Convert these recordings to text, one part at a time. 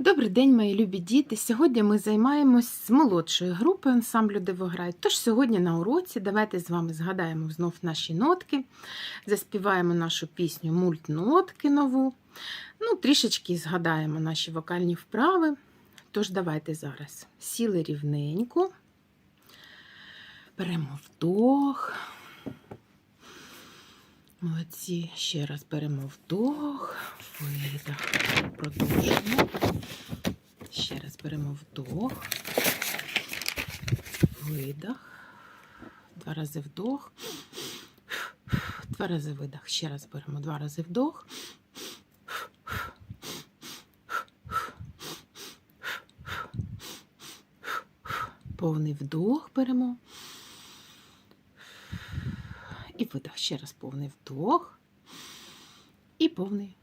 Добрий день, мої любі діти. Сьогодні ми займаємось з молодшою групою ансамблю Дивограй. Тож сьогодні на уроці давайте з вами згадаємо знов наші нотки, заспіваємо нашу пісню Мультнотки нову. Ну, трішечки згадаємо наші вокальні вправи. Тож давайте зараз сіли рівненько, беремо вдох. Молодці, ще раз беремо вдох, видох, продовжуємо. Ще раз беремо вдох, видох, два рази вдох, два рази видох. Ще раз беремо два рази вдох. Повний вдох беремо. І видох. Ще раз повний вдох. І повний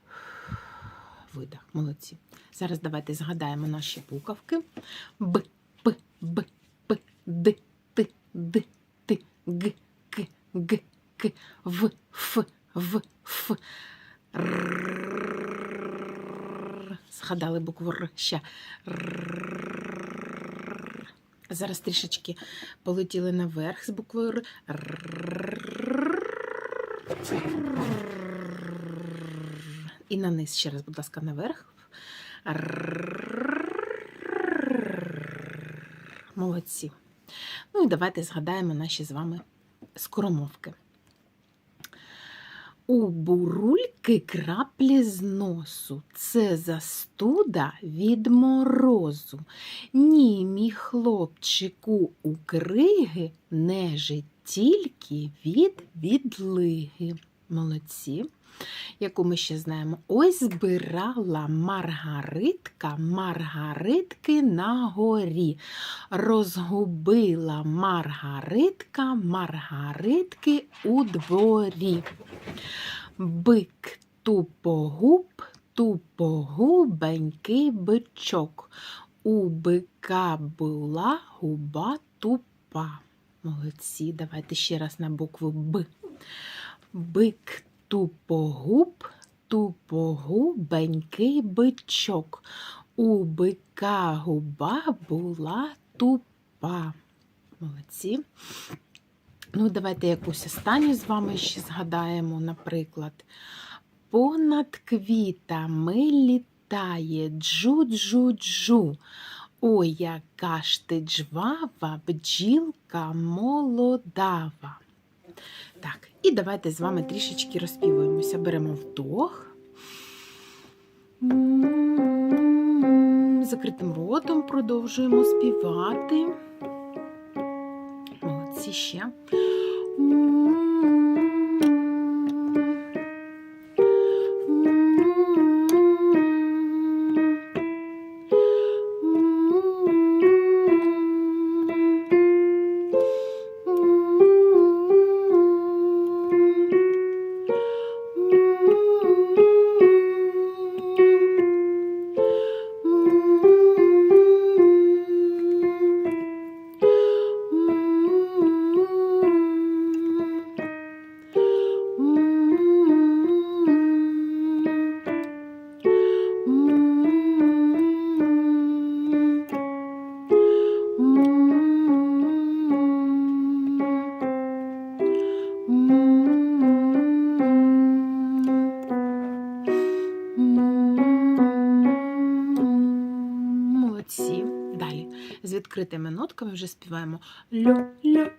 видох. Молодці. Зараз давайте згадаємо наші буковки. Б, П, Б, П, Д, Т, Д, Т, Г, К, Г, К, В, Ф, В, Ф. Р. Згадали букву Р. Ще. Зараз трішечки полетіли наверх з буквою. Р. І на низ ще раз, будь ласка, наверх. Молодці. Ну і давайте згадаємо наші з вами скоромовки. У бурульки краплі з носу. Це застуда від морозу. Ні, мій хлопчику у криги нежить тільки від відлиги. Молодці. Яку ми ще знаємо? Ось збирала Маргаритка Маргаритки на горі. Розгубила Маргаритка Маргаритки у дворі. Бик тупогуб, тупогубенький бичок. У бика була губа тупа. Молодці, давайте ще раз на букву Б. Бик тупогуб, тупогубенький бичок. У бика губа була тупа. Молодці. Ну, давайте якусь останню з вами ще згадаємо, наприклад. Понад квітами літає джу-джу-джу. Ой, яка ж ти джвава, бджілка молодава. Так, і давайте з вами трішечки розпівуємося. Беремо вдох. Закритим ротом продовжуємо співати. Молодці ще. Молодці. Далі. З відкритими нотками вже співаємо льо, льо,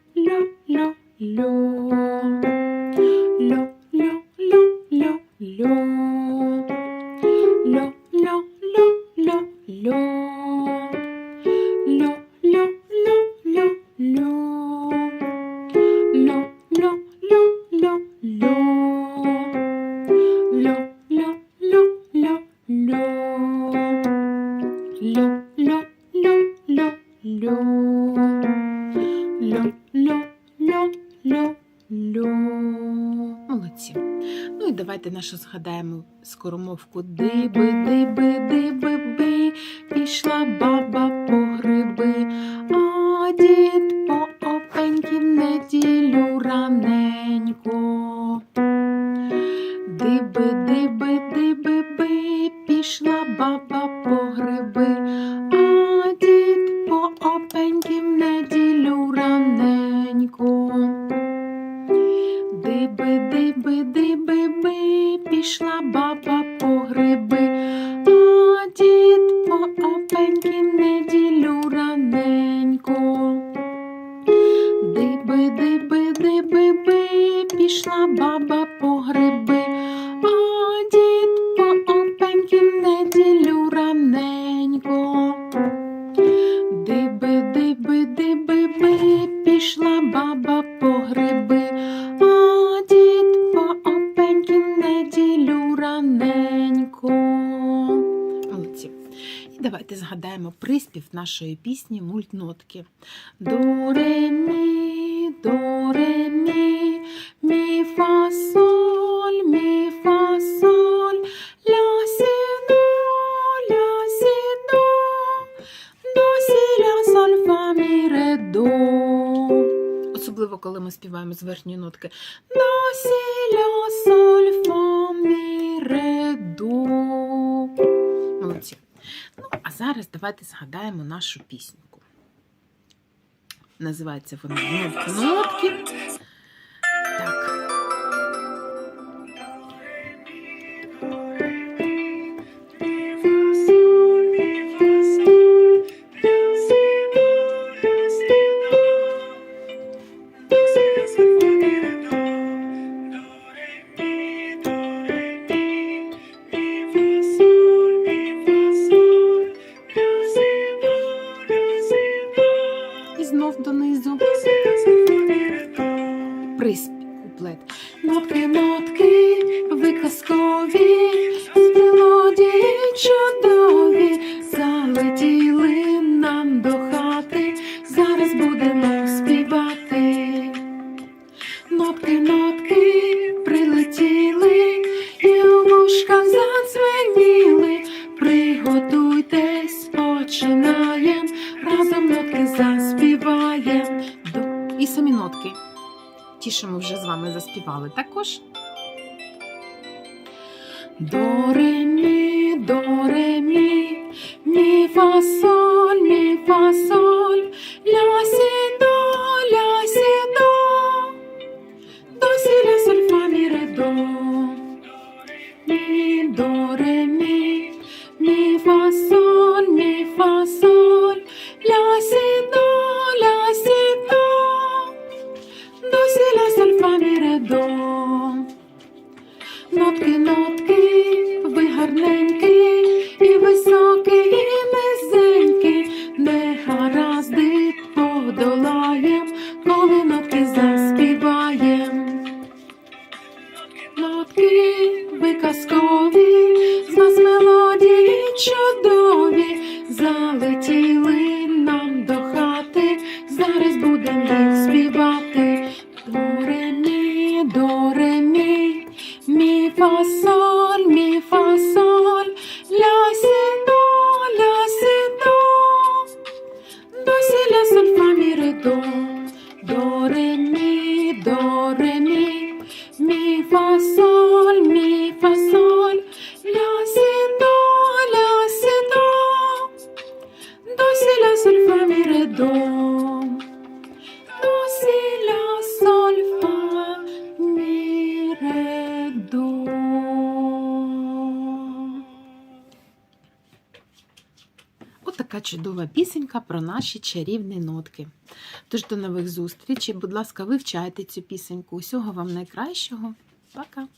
Льо, льо, льо, льо. Молодці. Ну і давайте нашу згадаємо скоромовку Диби, диби, диби, би. Пішла баба по гриби, а дід по опеньки в неділю раненько. Диби, диби, пішла баба по гриби, а дід по опеньки неділю раненько. Диби, диби, диби, би, пішла баба І давайте згадаємо приспів нашої пісні мультнотки. До ре мі, до ре мі, мі фа соль, мі фа соль, ля сі до, ля сі до, до сі ля соль фа мі ре до. Особливо, коли ми співаємо з верхньої нотки. Зараз давайте згадаємо нашу пісеньку. Називається вона «Нот- нотки. Куплет. Нотки, нотки, ви казкові, мелодії чудові, залетіли Ті, що ми вже з вами заспівали також. До подолаєм, коли нотки заспіваєм. Нотки, виказкові, з нас мелодії чудові, залетіли нам до хати, зараз будемо їх співати. До ре мі, мі фа соль, мі фа соль, ля сі до, ля сі до, до сі ля соль фа мі ре до. Отака чудова пісенька про наші чарівні нотки. Тож до нових зустрічей. Будь ласка, вивчайте цю пісеньку. Усього вам найкращого. Пока!